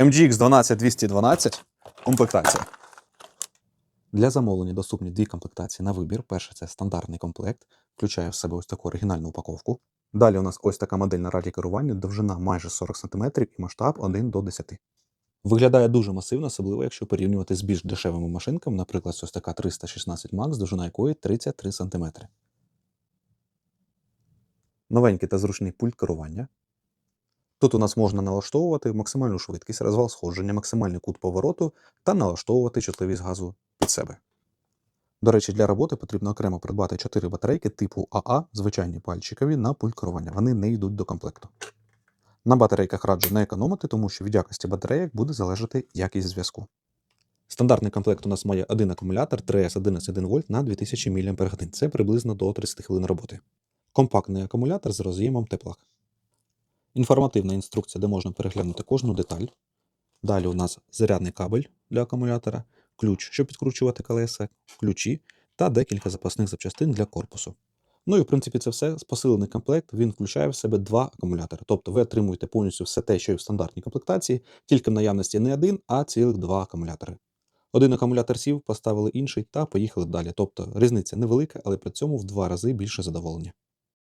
MGX 12212 комплектація. Для замовлення доступні дві комплектації на вибір. Перше це стандартний комплект, включає в себе ось таку оригінальну упаковку. Далі у нас ось така модель на раді керування, довжина майже 40 см і масштаб 1 до 10. Виглядає дуже масивно, особливо якщо порівнювати з більш дешевими машинками, наприклад, ось така 316 Max, довжина якої 33 см. Новенький та зручний пульт керування. Тут у нас можна налаштовувати максимальну швидкість, розвал сходження, максимальний кут повороту та налаштовувати чутливість газу під себе. До речі, для роботи потрібно окремо придбати 4 батарейки типу АА, звичайні пальчикові, на пульт керування. Вони не йдуть до комплекту. На батарейках раджу не економити, тому що від якості батарейок буде залежати якість зв'язку. Стандартний комплект у нас має один акумулятор 3S 11 вольт на 2000 мАч. Це приблизно до 30 хвилин роботи. Компактний акумулятор з роз'ємом теплак. Інформативна інструкція, де можна переглянути кожну деталь. Далі у нас зарядний кабель для акумулятора, ключ, щоб підкручувати колеса, ключі та декілька запасних запчастин для корпусу. Ну і в принципі це все. Посилений комплект він включає в себе два акумулятори. Тобто ви отримуєте повністю все те, що і в стандартній комплектації, тільки в наявності не один, а цілих два акумулятори. Один акумулятор сів, поставили інший та поїхали далі. Тобто різниця невелика, але при цьому в два рази більше задоволення.